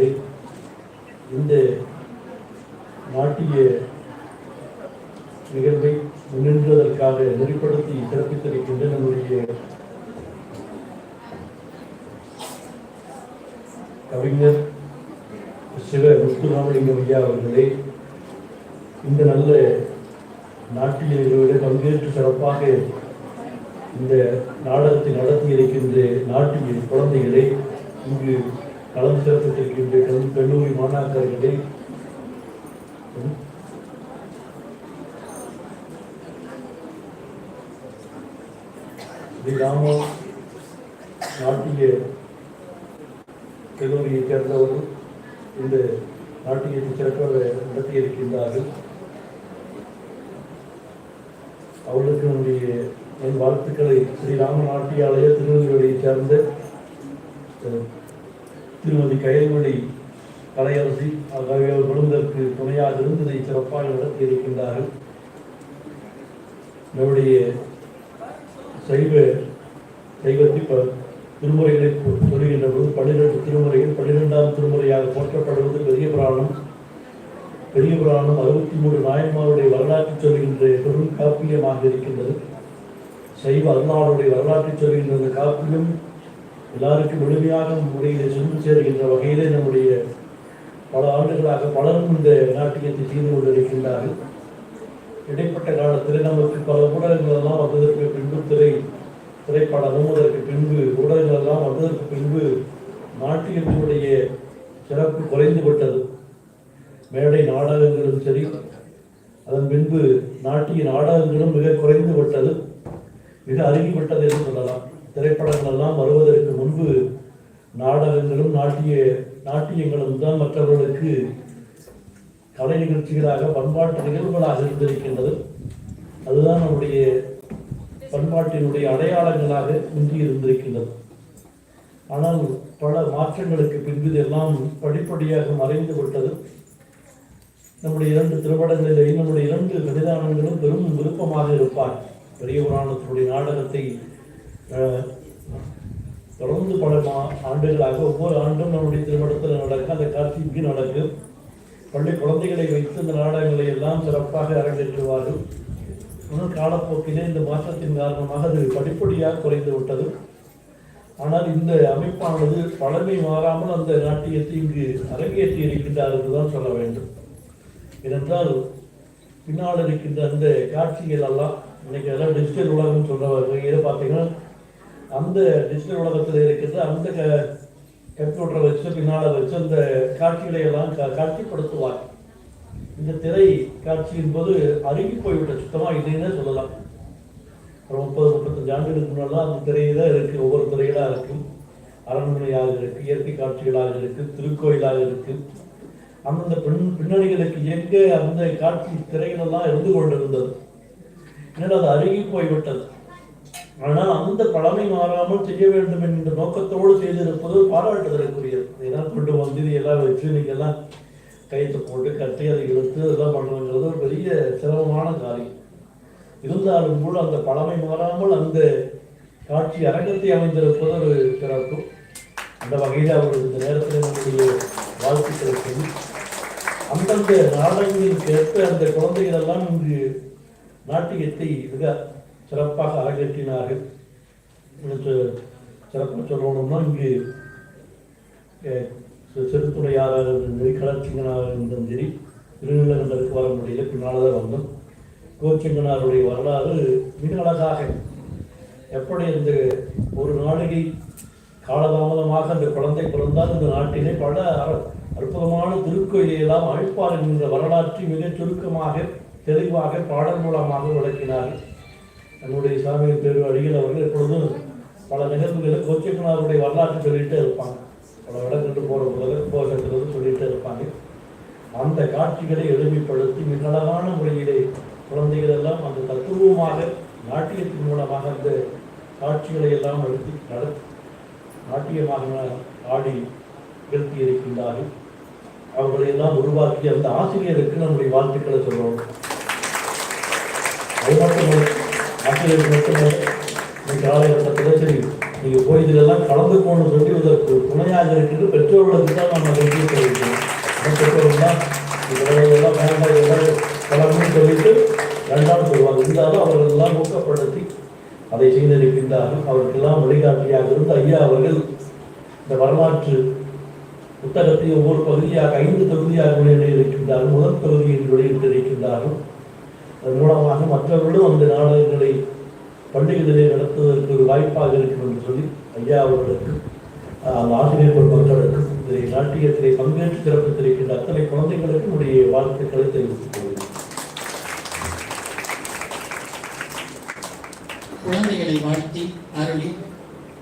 அவர்களே இந்த நாட்டிய நிகழ்வை முன்னின்றதற்காக நெறிப்படுத்தி சிறப்பித்திருக்கின்ற நம்முடைய கவிஞர் சிவ முத்துராமலிங்கம் ஐயா அவர்களே இந்த நல்ல நாட்டிய நிகழ்வுகளை பங்கேற்று சிறப்பாக இந்த நாடகத்தை நடத்தி இருக்கின்ற நாட்டிய குழந்தைகளை இங்கு கலந்து சிறப்பித்திருக்கின்ற கல்- கல்லூரி மாணாக்கர்களை கிராம நாட்டிய கல்லூரியைச் சேர்ந்தவர்கள் இந்த நாட்டியத்தை சிறப்பாக நடத்தியிருக்கின்றார்கள். அவர்களுக்கு நம்முடைய என் வாழ்த்துக்களை ஸ்ரீராம நாட்டியாலய திருநெல்வேலியைச் சேர்ந்த திருமதி கயல்மொழி கலையரசி ஆகியோர்களும் இதற்கு துணையாக இருந்து இதை சிறப்பாக நடத்தி இருக்கின்றார்கள் நம்முடைய சைவ சைவத்தை ப திருமுறைகளை சொல்கின்ற சொல்லுகின்ற போது பன்னிரெண்டு திருமுறைகள் பன்னிரெண்டாம் திருமுறையாக போற்றப்படுவது பெரிய புராணம். பெரிய புராணம் அறுபத்தி மூன்று நாயன்மாருடைய வரலாற்று சொல்கின்ற பெரும் காப்பியமாக இருக்கின்றது. சைவ அருளாளுடைய வரலாற்று சொல்கின்ற அந்த காப்பியம் எல்லாருக்கும் எளிமையாக முறையில் சென்று சேர்கின்ற வகையிலே நம்முடைய பல ஆண்டுகளாக பலரும் இந்த நாட்டியத்தை செய்து கொண்டிருக்கின்றார்கள். இடைப்பட்ட காலத்தில் நமக்கு பல ஊடகங்கள் எல்லாம் வந்ததற்கு பின்பு திரை திரைப்படமும் அதற்கு பின்பு ஊடகங்கள் எல்லாம் வந்ததற்கு பின்பு நாட்டியத்தினுடைய சிறப்பு குறைந்து விட்டது. மேடை நாடகங்களும் சரி அதன் பின்பு நாட்டிய நாடகங்களும் மிக குறைந்து விட்டது. மிக அருகிவிட்டது என்று சொல்லலாம். திரைப்படங்கள் எல்லாம் வருவதற்கு முன்பு நாடகங்களும் நாட்டிய நாட்டியங்களும் தான் மற்றவர்களுக்கு கலை நிகழ்ச்சிகளாக பண்பாட்டு நிகழ்வுகளாக இருந்திருக்கின்றது. அதுதான் நம்முடைய பண்பாட்டினுடைய அடையாளங்களாக முந்தி இருந்திருக்கின்றது. ஆனால் பல மாற்றங்களுக்கு பின்பு இதெல்லாம் படிப்படியாக மறைந்து விட்டது. நம்முடைய இரண்டு திருப்படங்களிலேயும் நம்முடைய இரண்டு கடிதானங்களும் பெரும் விருப்பமாக இருப்பார் பெரிய புராணத்தினுடைய நாடகத்தை தொடர்ந்து பல மா ஆண்டுகளாக ஒவ்வொரு ஆண்டும் நம்முடைய திருமணத்தில் நடக்கும் அந்த காட்சி நடக்கும் பள்ளி குழந்தைகளை வைத்து இந்த நாடகங்களை எல்லாம் சிறப்பாக அரங்கேற்றுவார்கள் இன்னும் காலப்போக்கிலே இந்த மாற்றத்தின் காரணமாக அது படிப்படியாக குறைந்து விட்டது. ஆனால் இந்த அமைப்பானது பழமை மாறாமல் அந்த நாட்டியத்தை இங்கு அரங்கேற்றி இருக்கின்றார் என்றுதான் சொல்ல வேண்டும். ஏனென்றால் பின்னால் இருக்கின்ற அந்த காட்சிகள் எல்லாம் இன்னைக்கு எல்லாம் டிஜிட்டல் உலகம் சொல்ற வகையில் பார்த்தீங்கன்னா அந்த டிஜிட்டல் உலகத்தில் இருக்கிறது அந்த க- கம்ப்யூட்டரை வச்சு பின்னால் வச்சு அந்த காட்சிகளை எல்லாம் கா- காட்சிப்படுத்துவார். இந்த திரை காட்சியின் போது அருகி போய்விட்ட சுத்தமாக இல்லைன்னு சொல்லலாம். ஒரு முப்பது முப்பத்தஞ்சு ஆண்டுகளுக்கு முன்னெல்லாம் அந்த திரையில் இருக்குது ஒவ்வொரு திரைகளாக இருக்கும். அரண்மனையாக இருக்குது இயற்கை காட்சிகளாக இருக்குது திருக்கோயிலாக இருக்குது அந்தந்த பின் பின்னணிகளுக்கு எங்கே அந்த காட்சி திரைகளெல்லாம் இருந்து கொண்டிருந்தது. ஏன்னா அது அருகி போய்விட்டது. ஆனால் அந்த பழமை மாறாமல் செய்ய வேண்டும் என்கின்ற நோக்கத்தோடு செய்திருப்பது பாராட்டுதலுக்குரியது. இதெல்லாம் கொண்டு வந்து இதையெல்லாம் வச்சு நீங்க எல்லாம் கைத்து போட்டு கட்டி அதை இழுத்து இதெல்லாம் பண்ணுங்கிறது ஒரு பெரிய சிரமமான காரியம். இருந்தாலும் கூட அந்த பழமை மாறாமல் அந்த காட்சி அரங்கத்தை அமைந்திருப்பது ஒரு சிறப்பு. அந்த வகையில் அவர் இந்த நேரத்தில் நம்முடைய வாழ்த்துக்களை சொல்லி அந்தந்த நாடகங்களுக்கு ஏற்ப அந்த குழந்தைகள் எல்லாம் இங்கு நாட்டியத்தை மிக சிறப்பாக அரங்கேற்றினார்கள் இன்னும் சிறப்பாக சொல்லணும்னா இங்கே அஹ், இருந்தும் சிறுத்துறையாளர் சரி கலர்ச்சிங்கனாக இருந்தும் சரி திருநீலகண்டருக்கு வர முடியல பின்னால் தான் வந்தோம். கோச்சிங்கனாருடைய வரலாறு மிக அழகாக எப்படி இந்த ஒரு நாளிகை காலதாமதமாக அந்த குழந்தை பிறந்தால் இந்த நாட்டிலே பல அற்புதமான திருக்கோயிலை எல்லாம் அழிப்பார் என்கின்ற வரலாற்றை மிகச் சுருக்கமாக தெளிவாக பாடல் மூலமாக விளக்கினார்கள். நம்முடைய சாமியின் பேர் அடிகள் அவர்கள் எப்பொழுதும் பல நிகழ்வுகளை கோச்சிக்கனாருடைய வரலாற்று சொல்லிகிட்டே இருப்பாங்க. பல இடங்களுக்கு போகிற முதல்ல போகிறது சொல்லிகிட்டே இருப்பாங்க. அந்த காட்சிகளை எளிமைப்படுத்தி மின்னளவான முறையிலே குழந்தைகள் எல்லாம் அந்த தத்துவமாக நாட்டியத்தின் மூலமாக அந்த காட்சிகளை எல்லாம் நடத்தி நடத்தி நாட்டியமாக ஆடி நிறுத்தி இருக்கின்றார்கள். அவர்களை எல்லாம் உருவாக்கி அந்த ஆசிரியருக்கு நம்முடைய வாழ்த்துக்களை சொல்றோம் அது மட்டும் ஆசிரியர் இன்னைக்கு இந்த காலகட்டத்தில் சரி நீங்கள் போய் இதிலெல்லாம் கலந்து போகணும்னு சொல்லி இதற்கு துணையாக இருக்கிறது பெற்றோர்களுக்கு தான் நம்ம வெற்றி தெரிவிக்கணும். பெற்றோர்கள் தான் இதெல்லாம் எல்லாம் வேண்டாம் எல்லாம் கலந்து சொல்லிட்டு வேண்டாம் சொல்லுவாங்க. இருந்தாலும் அவர்களெல்லாம் ஊக்கப்படுத்தி அதை செய்திருக்கின்றார்கள். அவருக்கெல்லாம் வழிகாட்டியாக இருந்து ஐயா அவர்கள் இந்த வரலாற்று புத்தகத்தை ஒவ்வொரு பகுதியாக ஐந்து தொகுதியாக வெளியிட்டிருக்கின்றார்கள். முதல் தொகுதியில் வெளியிட்டிருக்கின்றார்கள். அதன் மூலமாக மற்றவர்களும் அந்த நாடகங்களை பள்ளிகளிலே நடத்துவதற்கு ஒரு வாய்ப்பாக இருக்கும் என்று சொல்லி ஐயா அவர்களுக்கு அந்த ஆசிரியர் மக்களுக்கும் இதை நாட்டியத்திலே பங்கேற்று சிறப்பித்திருக்கின்ற அத்தனை குழந்தைகளுக்கு உடைய வாழ்த்துக்களை தெரிவித்துக் கொள்கிறேன். குழந்தைகளை வாழ்த்தி அருளி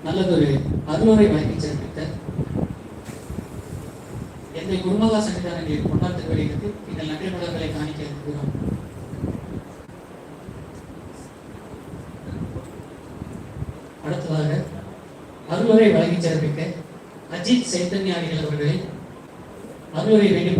நல்லதொரு அருளுரை வழங்கி சிறப்பித்த எந்த குருமகா சன்னிதானங்களில் கொண்டாட்ட வெளியிட்டு நீங்கள் நன்றி மலர்களை காணிக்க இருக்கிறோம் அடுத்ததாக அருளுரை வழங்கி சிறப்பிக்க அஜித் சைத்தன்யாவிகள் அவர்களை அருளுரை வேண்டி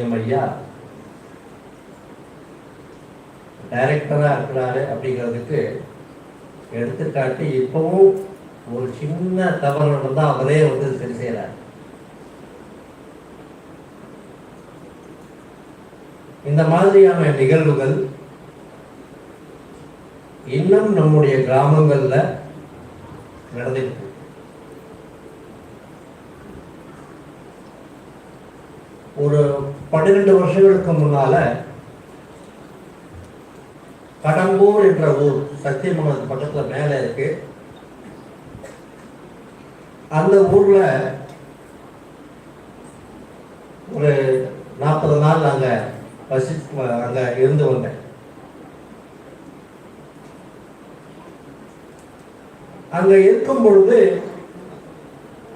சிவமுத்துராமலிங்கம் ஐயா டைரக்டராக இருக்கிறாரு அப்படிங்கிறதுக்கு எடுத்துக்காட்டு இப்பவும் ஒரு சின்ன தவறு நடந்தால் அவரே வந்து சரி செய்கிறார் இந்த மாதிரியான நிகழ்வுகள் இன்னும் நம்முடைய கிராமங்களில் நடந்துட்டு ஒரு பன்னிரெண்டு வருஷங்களுக்கு முன்னால கடம்பூர் என்ற ஊர் சத்தியமங்கலத்து பக்கத்துல மேல இருக்கு. அந்த ஊர்ல ஒரு நாற்பது நாள் அங்க வசி அங்க இருந்து வந்தேன். அங்க இருக்கும் பொழுது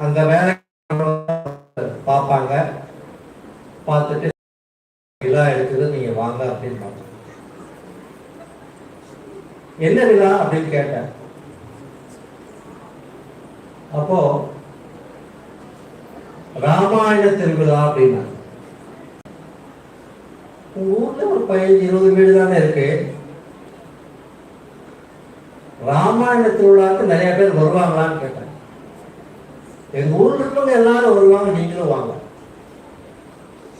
அங்க வேலை பார்ப்பாங்க. பார்த்துட்டு விழா இருக்குது நீங்க வாங்க அப்படின்னு பார்த்தோம் என்ன விழா அப்படின்னு கேட்டேன். அப்போ ராமாயண திருவிழா அப்படின்னா உங்க ஊர்ல ஒரு பதினஞ்சு இருபது வீடு தானே இருக்கு. ராமாயண திருவிழாவுக்கு நிறைய பேர் வருவாங்களான்னு கேட்டேன். எங்க ஊர்ல இருக்கவங்க எல்லாரும் வருவாங்க நீங்களும் வாங்க.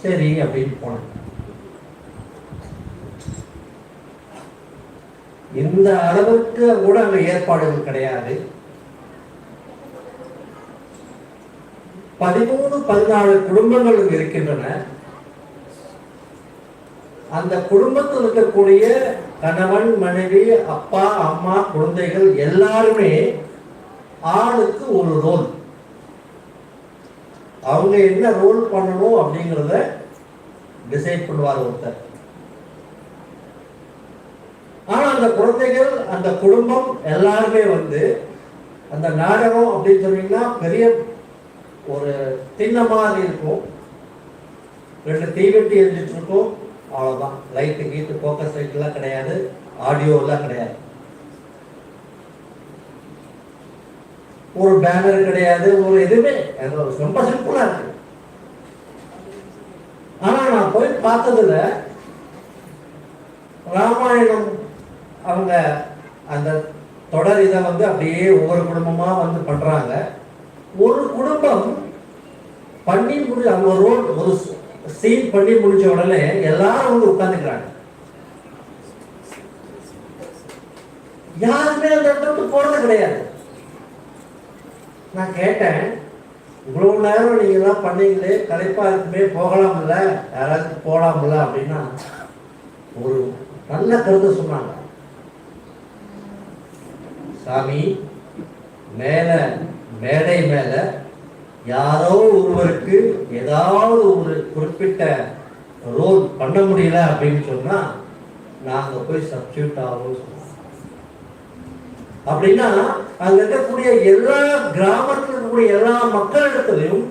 சரி அப்படின்னு போனேன் இந்த அளவுக்கு கூட அங்க ஏற்பாடுகள் கிடையாது. பதிமூணு பதினாலு குடும்பங்கள் இருக்கின்றன. அந்த குடும்பத்தில் இருக்கக்கூடிய கணவன் மனைவி அப்பா அம்மா குழந்தைகள் எல்லாருமே ஆளுக்கு ஒரு ரோல். அவங்க என்ன ரோல் பண்ணணும் அப்படிங்கிறத டிசைட் பண்ணுவார் ஒருத்தர். ஆனா அந்த குழந்தைகள் அந்த குடும்பம் எல்லாருமே வந்து அந்த நாடகம் அப்படின்னு சொன்னீங்கன்னா பெரிய ஒரு திண்ண மாதிரி இருக்கும். ரெண்டு தீவெட்டி எரிஞ்சிட்டு இருக்கும். அவ்வளோதான் லைட்டு கீட்டு ஃபோக்கஸ் லைட்லாம் கிடையாது. ஆடியோலாம் கிடையாது. ஒரு பேனர் கிடையாது ஒரு எதுவுமே. ஒரு ரொம்ப சிம்பிளா இருக்கு. ஆனா நான் போய் பார்த்ததுல ராமாயணம் அவங்க அந்த தொடர் இதை வந்து அப்படியே ஒவ்வொரு குடும்பமா வந்து பண்றாங்க. ஒரு குடும்பம் பண்ணி முடி அவங்க ரோல் ஒரு சீன் பண்ணி முடிஞ்ச உடனே எல்லாரும் வந்து உட்கார்ந்துக்கிறாங்க. யாருமே அந்த இடத்துக்கு போறது கிடையாது. நான் கேட்டேன் இவ்வளோ நேரம் நீங்கள் எல்லாம் பண்ணீங்களே கலைப்பாக இருக்குமே போகலாம்ல யாராவது போகலாம்ல அப்படின்னா ஒரு நல்ல கருத்து சொன்னாங்க. சாமி மேலே மேடை மேலே யாரோ ஒருவருக்கு ஏதாவது ஒரு குறிப்பிட்ட ரோல் பண்ண முடியல அப்படின்னு சொன்னால் நாங்கள் போய் சப்ஸ்டியூட் ஆகும் அப்படின்னா அங்க இருக்கக்கூடிய எல்லா கிராமத்தில் இருக்கக்கூடிய எல்லா மக்களிடத்திலையும்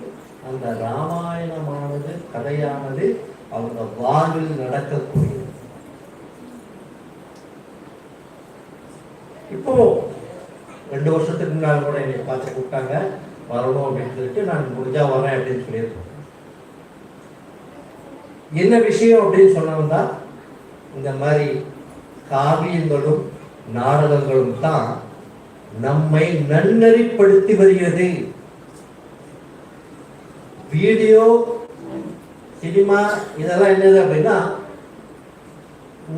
அந்த ராமாயணமானது கதையானது அவங்க வாழ்வில் நடக்கக்கூடியது. இப்போ ரெண்டு வருஷத்துக்கு முன்னால் கூட என்னை பார்த்து கூப்பிட்டாங்க வரணும் அப்படின்னு சொல்லிட்டு நான் முடிஞ்சா வரேன் அப்படின்னு சொல்லியிருக்கோம். என்ன விஷயம் அப்படின்னு சொன்னோம்னா இந்த மாதிரி காவியங்களும் நாடகங்களும் தான் நம்மை நன்னறிப்படுத்தி வருகிறது. வீடியோ சினிமா இதெல்லாம் என்னது அப்படின்னா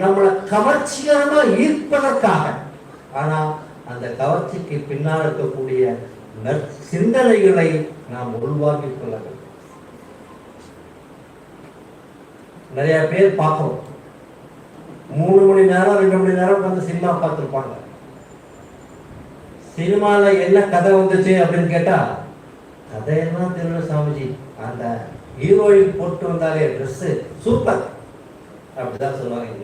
நம்மளை கவர்ச்சியான ஈர்ப்பதற்காக. ஆனா அந்த கவர்ச்சிக்கு பின்னால் இருக்கக்கூடிய சிந்தனைகளை நாம் உள்வாங்கிக் கொள்ள வேண்டும். நிறைய பேர் பார்க்கிறோம். மூணு மணி நேரம் ரெண்டு மணி நேரம் வந்து சினிமா பார்த்துருப்பாங்க. சினிமால என்ன கதை வந்துச்சு அப்படின்னு கேட்டா கதையெல்லாம் தெரியல சாமிஜி அந்த ஹீரோயின் போட்டு வந்தாலே ட்ரெஸ் சூப்பர் அப்படிதான் சொல்லுவாங்க இங்க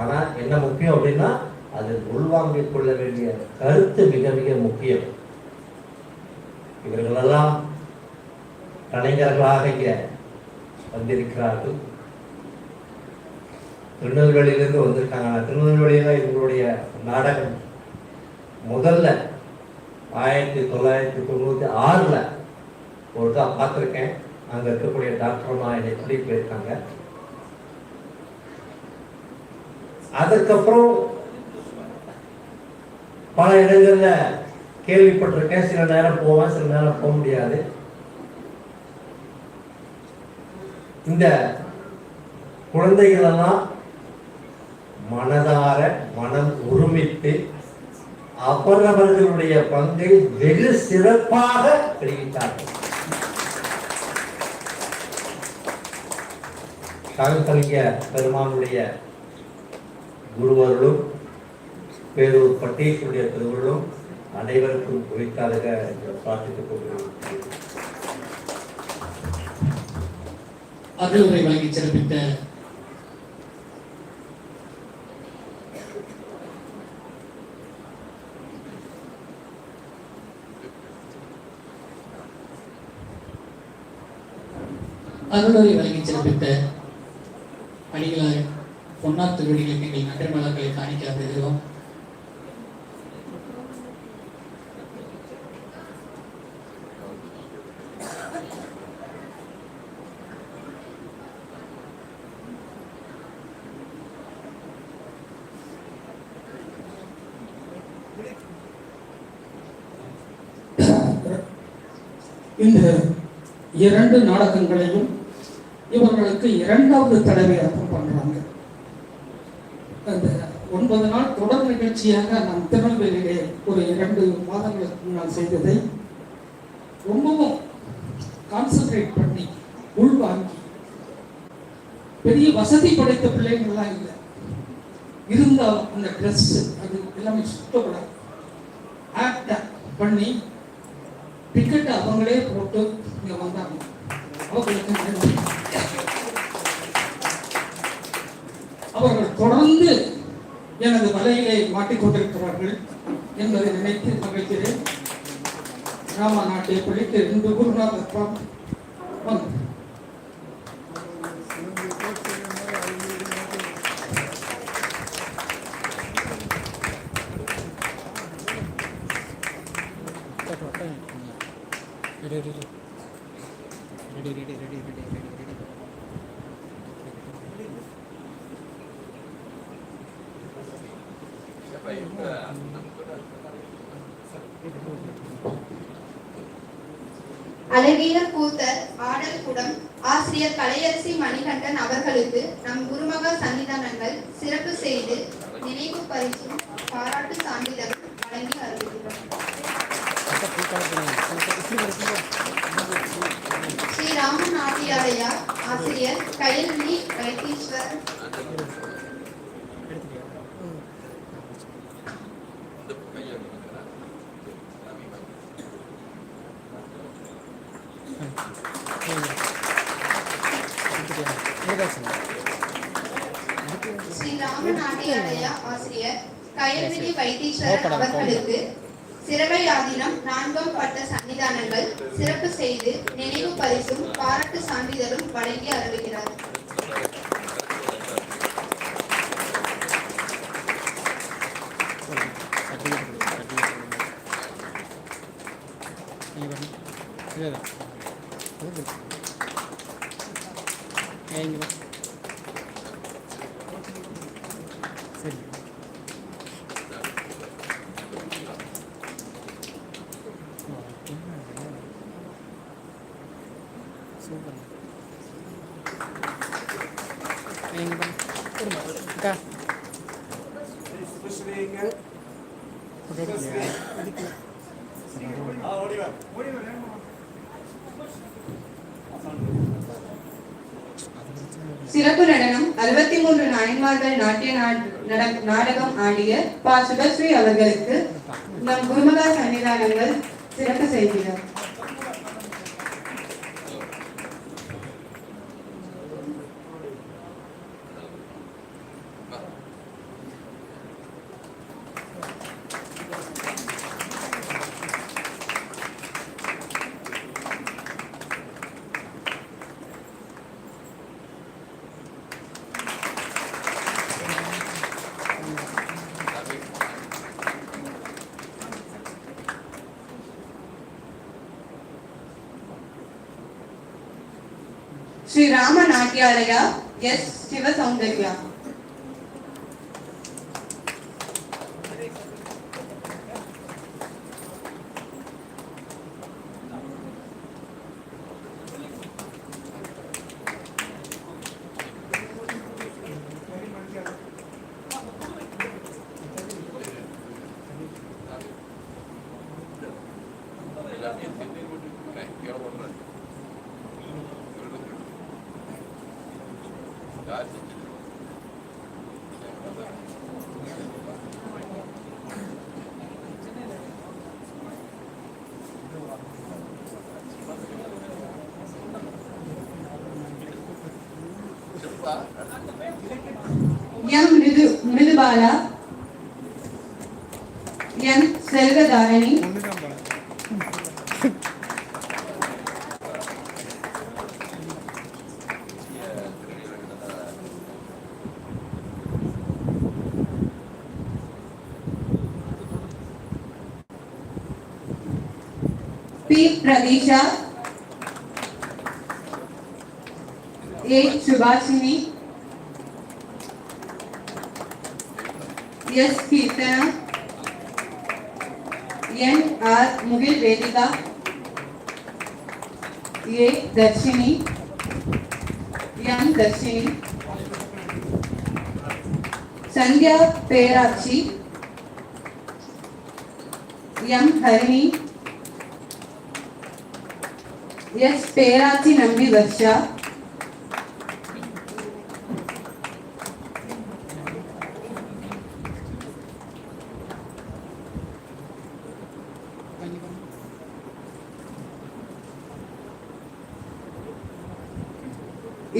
ஆனா என்ன முக்கியம் அப்படின்னா அது உள்வாங்கிக் கொள்ள வேண்டிய கருத்து மிக மிக முக்கியம். இவர்களெல்லாம் கலைஞர்களாக இங்கே வந்திருக்கிறார்கள். திருநெல்வேலியிலிருந்து வந்திருக்காங்க. திருநெல்வேலியில இவங்களுடைய நாடகம் முதல்ல ஆயிரத்தி தொள்ளாயிரத்தி தொண்ணூத்தி ஆறுல ஒருக்கா பார்த்துருக்கேன். அங்க இருக்கக்கூடிய டாக்டர் என்னை சொல்லி போயிருக்காங்க. அதுக்கப்புறம் பல இடங்களில் கேள்விப்பட்டிருக்கேன். சில நேரம் போவேன் சில நேரம் போக முடியாது. இந்த குழந்தைகள் எல்லாம் மனதார மனம் ஒருமித்து அவரவர்களுடைய பங்கை வெகு சிறப்பாக வெளியிட்டார்கள். காங்கலிங்க பெருமானுடைய குருவர்களும் பேரூர் பட்டீஸ்வருடைய பெருவர்களும் அனைவருக்கும் குறித்தாக பிரார்த்தித்துக் கொள்கிறோம். அகல் உரை வழங்கி சிறப்பித்த அருளுரை வழங்கி சிறப்பித்த அடிகளார் பொன்னார் திருவடிகளுக்கு எங்கள் நன்றி மலர்களை காணிக்கலாம் பெறுகிறோம் இந்த இரண்டு நாடகங்களையும் அவர்களுக்கு இரண்டாவது தடவை அர்ப்பம் பண்றாங்க அந்த ஒன்பது நாள் தொடர் நிகழ்ச்சியாக நான் திருநெல்வேலியிலே ஒரு இரண்டு மாதங்களுக்கு முன்னால் செய்ததை ரொம்பவும் கான்சென்ட்ரேட் பண்ணி உள்வாங்கி பெரிய வசதி படைத்த பிள்ளைங்கள்லாம் இல்லை. இருந்தால் அந்த ட்ரெஸ் அது எல்லாமே சுத்தப்படாது. ஆக்டா பண்ணி டிக்கெட் அவங்களே போட்டு இங்க வந்தாங்க. அவங்களுக்கு நன்றி. அவர்கள் தொடர்ந்து எனது வலையிலே மாட்டிக்கொண்டிருக்கிறார்கள் என்பதை நினைத்து மகிழ்கிறேன். ராம நாட்டை பிடித்து இன்று குருநாதர் வந்து அழகிய கூத்தர் ஆடல் குடம் ஆசிரியர் கலையரசி மணிகண்டன் அவர்களுக்கு நம் குருமக சன்னிதானங்கள் சிறப்பு செய்து நினைவு பரிசும் பாராட்டு சான்றிதழ் வழங்கி அருள்கிறோம் ஸ்ரீ ராம நாட்டியாரையா ஆசிரியர் கயல்வி வைத்தீஸ்வர் ஸ்ரீ ராமநாட்டியாலய ஆசிரியர் கயல்விழி வைத்தீஸ்வரன் அவர்களுக்கு சிறவை ஆதீனம் நான்காம் பட்ட சன்னிதானங்கள் சிறப்பு செய்து நினைவு பரிசும் பாராட்டு சான்றிதழும் வழங்கி அருளுகிறார் சிறப்பு நாட்டிய நாடகம் ஆடிய பா சுபஸ்ரீ அவர்களுக்கு நம் குருமகா சன்னிதானங்கள் சிறப்பு செய்கிறார் Rama Natyalaya S Siva Soundarya M Mridu Mridubala M Selvadharani P Pratheesha A Subashini S Keerthana N R Mugil Vedika A Dharshini M Dharshini Sandhya Peratchi M Harini S Peratchi Nambi Varsha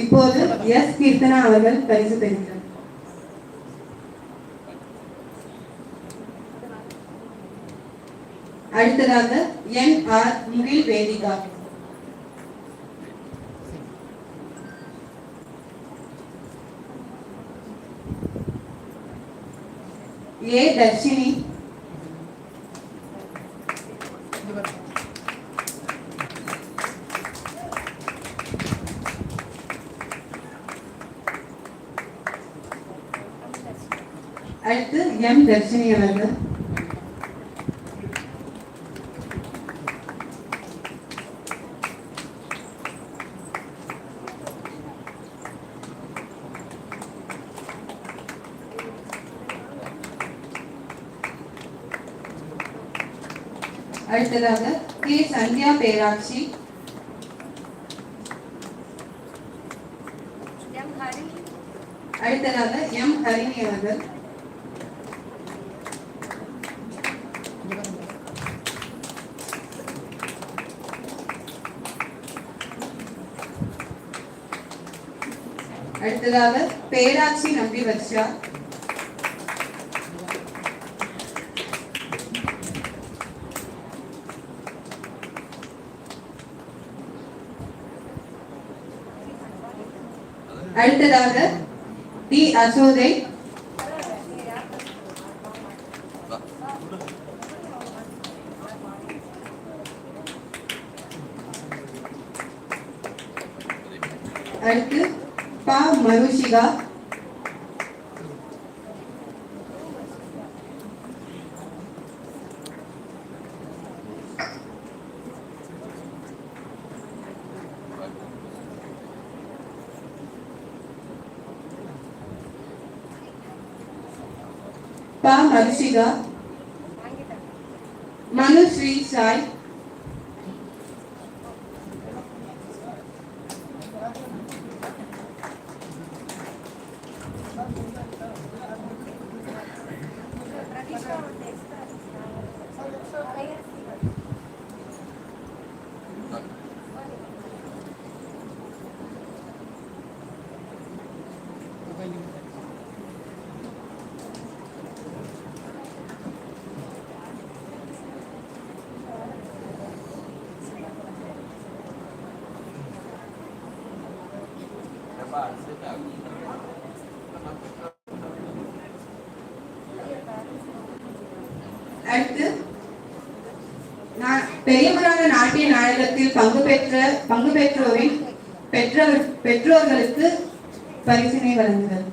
இப்போது S Keerthana அவர்கள் பரிசு பெறுகிறார் அடுத்ததாக என் R Mugil Vedika. ये दर्शिनी அடுத்ததாக K. Sandhya பேராட்சி. அடுத்ததாக M. Harini அவர்கள் அடுத்ததாக பேராட்சி நம்பி வர்ஷா அடுத்ததாக டி அசோதை. அடுத்து பா மருஷிகா. பா மருஷிகா மனுஸ்ரீ சாய் அடுத்து நா- நாட்டிய நாடகத்தில் பங்கு பெற்ற பங்கு பெற்றோரின் பெற்றவர் பெற்றோர்களுக்கு பரிசினை வழங்குதல்.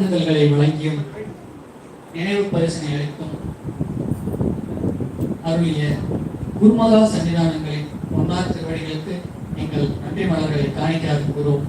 சான்றிதழ்களை வழங்கியும் நினைவு பரிசனை அளித்தும் அருளிய குருமகா சன்னிதானங்களின் பொன்னார் திருவடிகளுக்கு எங்கள் நன்றி மலர்களை காணிக்காது கூறுவோம்.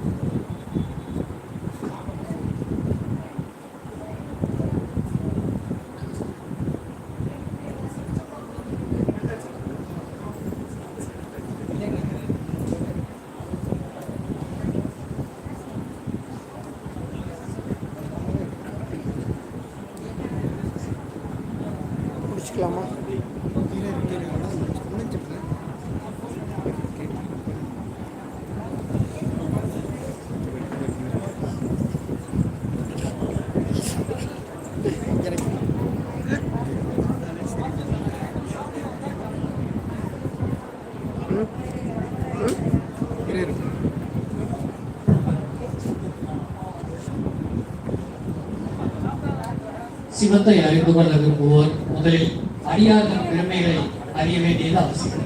சிவத்தை அறிந்து கொள்ள விரும்புவோர் முதலில் அடியார்களின் பெருமைகளை அறிய வேண்டியது அவசியம்.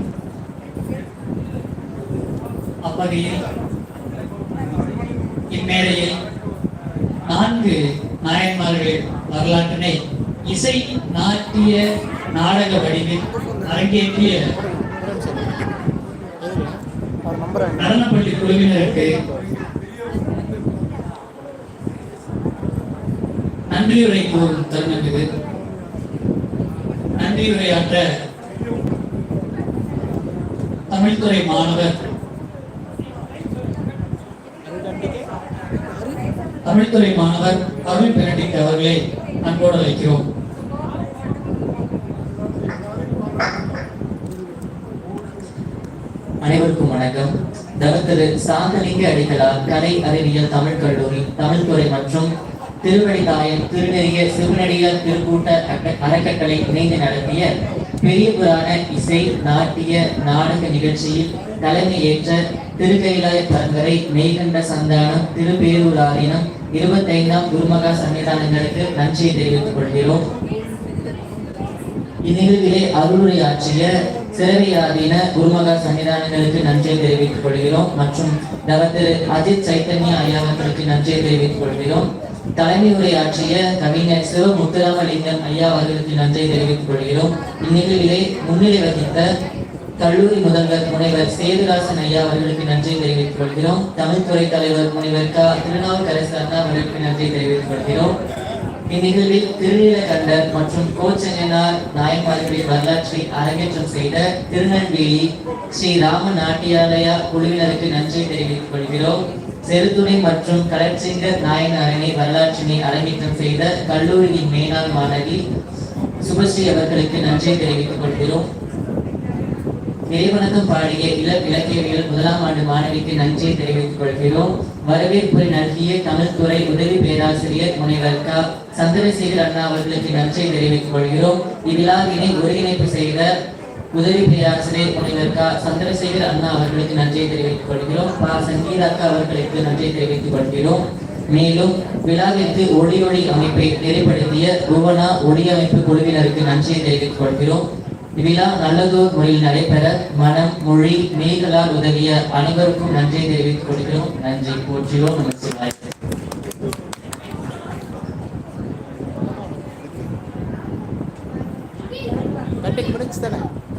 அப்பகையில் இம்மேடையில் நான்கு நாயன்மார்களின் வரலாற்றினை இசை நாட்டிய நாடக வடிவில் அரங்கேற்றிய நடனப்பள்ளி குழுவினருக்கு நன்றியுரை கூறும் தருணம் இது நன்றியுரையாற்ற தமிழ்துறை மாணவர் தமிழ்துறை மாணவர் அருள் பெனடிக் அவர்களை அன்போடு வைக்கிறோம் அனைவருக்கும் வணக்கம். தவத்திரு சாந்தலிங்க அடிகளார் கலை அறிவியல் தமிழ் கல்லூரி தமிழ்துறை மற்றும் திருவடிதாயம் திருநெறிய சிவனடியார் திருக்கூட்ட அக்க- அறக்கட்டளை இணைந்து நடத்திய பெரிய புராண இசை நாட்டிய நாடக நிகழ்ச்சியில் தலைமை ஏற்ற திருக்கைலாய பரம்பரை மெய்கண்ட சந்தானம் திருப்பேரூராரினம் இருபத்தைந்தாம் குருமகா சன்னிதானங்களுக்கு நன்றியை தெரிவித்துக் கொள்கிறோம். இந்நிகழ்விலே அருளுரையாற்றிய சிறவியாதீன குருமகா சன்னிதானங்களுக்கு நன்றியை தெரிவித்துக் கொள்கிறோம் மற்றும் தவத்திரு அஜித் சைத்தன்யா ஐயாவர்களுக்கு நன்றியை தெரிவித்துக் கொள்கிறோம். தலைமை உரை ஆற்றிய கவிஞர் சிவ முத்துராமலிங்கம் ஐயா அவர்களுக்கு நன்றி தெரிவித்துக் கொள்கிறோம். இந்நிகழ்விலே முன்னிலை வகித்த கல்லூரி முதல்வர் முனைவர் சேதுராசன் ஐயா அவர்களுக்கு நன்றி தெரிவித்துக் கொள்கிறோம். தமிழ்துறை தலைவர் முனைவர் க. திருநாவுக்கரசு அண்ணா அவர்களுக்கு நன்றி தெரிவித்துக் கொள்கிறோம். இந்நிகழ்வில் திருநீலகண்டர் மற்றும் கோச்சங்கனார் நாயன்மார்களின் வரலாற்றை அரங்கேற்றம் செய்த திருநெல்வேலி ஸ்ரீ ராம நாட்டியாலயா குழுவினருக்கு நன்றி தெரிவித்துக் கொள்கிறோம். செருத்துணை மற்றும் கலர்ச்சிங்கர் நாயனாரினை வரலாற்றினை அரங்கேற்றம் செய்த கல்லூரியின் மேலாள் மாணவி சுபஸ்ரீ அவர்களுக்கு நன்றி தெரிவித்துக் கொள்கிறோம். இறைவணக்கம் பாடிய இளம் இலக்கியவியல் முதலாம் ஆண்டு மாணவிக்கு நன்றியை தெரிவித்துக் கொள்கிறோம். வரவேற்புரை நல்கிய தமிழ்துறை உதவி பேராசிரியர் முனைவர் க. சந்திரசேகர் அண்ணா அவர்களுக்கு நன்றியை தெரிவித்துக் கொள்கிறோம். இவ்விழாவினை ஒருங்கிணைப்பு செய்த உதவி பேராசிரியர் முனைவர் க சந்திரசேகர் அண்ணா அவர்களுக்கு நன்றியை தெரிவித்துக் கொள்கிறோம். பா. சங்கீதாக்கா அவர்களுக்கு நன்றியை தெரிவித்துக் கொள்கிறோம். மேலும் விழாவிற்கு ஒளி ஒளி அமைப்பை நெறிப்படுத்திய புவனா ஒளி அமைப்பு குழுவினருக்கு நன்றியை தெரிவித்துக் கொள்கிறோம். இவ்விழா நல்லதோர் முறையில் நடைபெற மனம் மொழி மெய்களால் உதவிய அனைவருக்கும் நன்றியை தெரிவித்துக் கொள்கிறோம். நன்றி. போற்றியோம் ఖచ్చితంగా